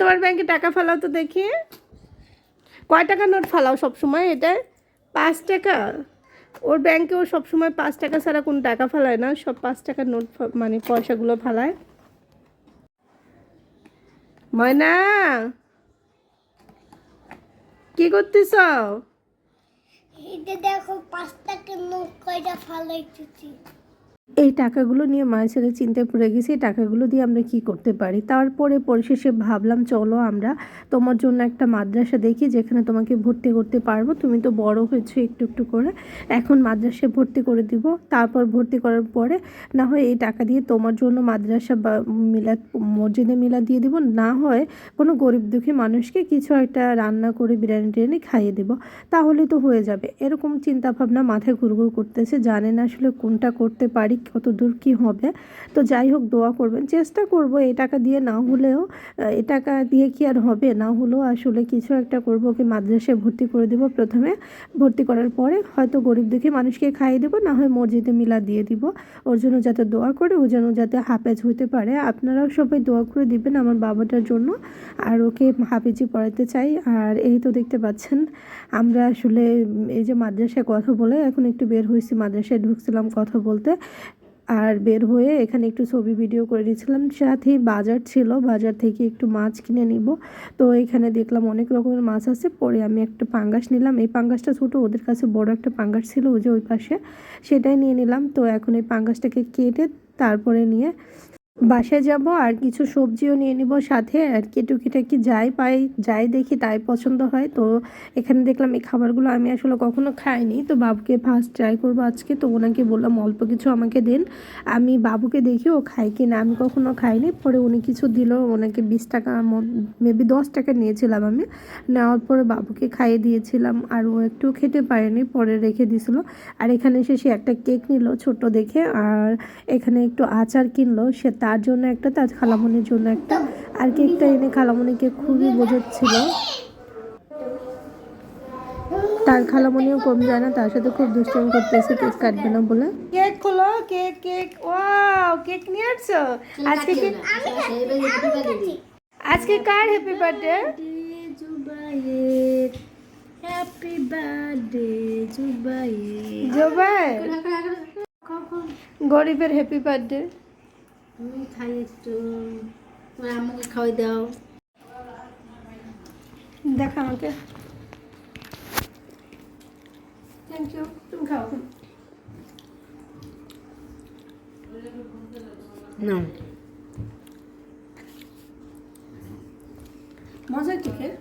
তোমার ব্যাংকে টাকা ফালাও তো দেখি। কয় টাকা নোট ফালাও সবসময় এটা? পাঁচ টাকা? ওর ব্যাংকে ও সবসময় পাঁচ টাকা ছাড়া কোনো টাকা ফালায় না, সব পাঁচ টাকার নোট মানে পয়সাগুলো ফালায়। ময়না, কি করতেছ? দেখো, পাঁচ টাকার নোট কয়টা ফালাইতেছি। এই টাকাগুলো নিয়ে মায়ের ছেলে চিন্তায় পড়ে গেছি, এই টাকাগুলো দিয়ে আমরা কি করতে পারি? তারপরে পরিশেষে ভাবলাম, চলো আমরা তোমার জন্য একটা মাদ্রাসা দেখি, যেখানে তোমাকে ভর্তি করতে পারব। তুমি তো বড় হয়েছো একটু একটু করে। এখন মাদ্রাসায় ভর্তি করে দিব। তারপর ভর্তি করার পরে না হয় এই টাকা দিয়ে তোমার জন্য মাদ্রাসা বা মিলাদ, মসজিদে মিলাদ দিয়ে দিব। না হয় কোনো গরিব দুঃখী মানুষকে কিছু একটা রান্না করে বিরিয়ানি টিরিয়ানি খাইয়ে দেবো। তাহলে তো হয়ে যাবে। এরকম চিন্তাভাবনা মাথায় ঘুরঘুর করতেছে। জানে না আসলে কোনটা করতে পারি কত দূর কী হবে? তো যাই হোক, দোয়া করবেন। চেষ্টা করব এই টাকা দিয়ে, না হলেও এই টাকা দিয়ে কি আর হবে? না হলেও আসলে কিছু একটা করব ওকে মাদ্রাসায় ভর্তি করে দেব। প্রথমে ভর্তি করার পরে হয়তো গরিব দুঃখী মানুষকে খাইয়ে দেবো, না হয় মসজিদে মিলা দিয়ে দিব। ওর জন্য যাতে দোয়া করে, ও যেন যাতে হাফেজ হইতে পারে। আপনারাও সবাই দোয়া করে দিবেন আমার বাবাটার জন্য। আর ওকে হাফেজি পড়াতে চাই। আর এই তো দেখতে পাচ্ছেন, আমরা আসলে এই যে মাদ্রাসায় কথা বলে, এখন একটু বের হয়েছি মাদ্রাসায় ঢুকছিলাম কথা বলতে। আর বের হয়ে এখানে একটু ছবি ভিডিও করে দিয়েছিলাম। সাথে বাজার ছিল, বাজার থেকে একটু মাছ কিনে নিব। তো এখানে দেখলাম অনেক রকমের মাছ আছে। পরে আমি একটা পাঙ্গাস নিলাম। এই পাঙ্গাসটা ছোটো, ওদের কাছে বড় একটা পাঙ্গাস ছিল ওই যে ওই পাশে। সেটাই নিয়ে নিলাম। তো এখন এই পাঙ্গাসটাকে কেটে তারপরে নিয়ে বাসায় যাব আর কিছু সবজিও নিয়ে নিব সাথে, আর কি টুকিটাকি যাই পাই, যাই দেখি তাই পছন্দ হয়। তো এখানে দেখলাম এই খাবারগুলো আমি আসলে কখনো খাইনি। তো বাবুকে ফার্স্ট ট্রাই করব আজকে, তো ওনাকে বললাম অল্প কিছু আমাকে দিন। আমি বাবুকে দেখি ও খাই কি না, আমি কখনো খাইনি। পরে উনি কিছু দিল, ওনাকে বিশ টাকা মেবি দশ টাকা নিয়েছিলাম আমি। নেওয়ার পরে বাবুকে খাইয়ে দিয়েছিলাম, আর ও একটু খেতে পারেনি, পরে রেখে দিয়েছিল আর এখানে এসে সে একটা কেক নিল ছোট দেখে, আর এখানে একটু আচার কিনলো, সে তার জন্য একটা তার খালামনির জন্য একটা। আর কেকটা এনে খালামনিকে খুবই বোঝাচ্ছিল। তার খালামনিও কম যায় না তার সাথে খুব দুষ্টামি করতেছে কেক কাটবে না বলে। কেক খোলো কেক কেক ওয়াও কেক নিয়ে আসছো? আজকে কি আজকে কার happy birthday happy birthday Zubair জোবাই। গরিবের হ্যাপি বার্থডে তুমি খাই একটু তোমার আম্মুকে খাওয়াই দাও দেখা আমাকে থ্যাংক ইউ তুমি খাও না মজা কেকের